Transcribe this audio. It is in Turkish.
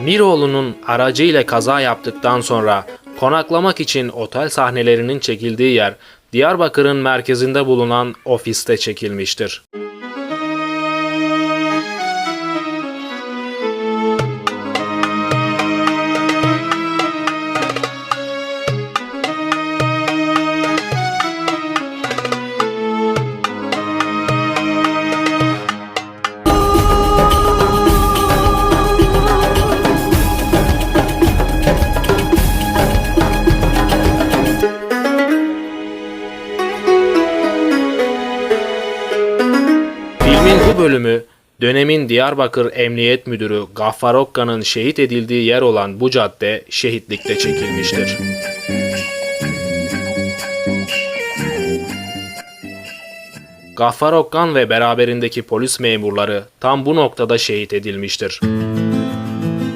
Miroğlu'nun aracıyla kaza yaptıktan sonra konaklamak için otel sahnelerinin çekildiği yer Diyarbakır'ın merkezinde bulunan ofiste çekilmiştir. Filmin bu bölümü dönemin Diyarbakır Emniyet Müdürü Gaffar Okka'nın şehit edildiği yer olan bu cadde şehitlikte çekilmiştir. Gaffar Okkan ve beraberindeki polis memurları tam bu noktada şehit edilmiştir.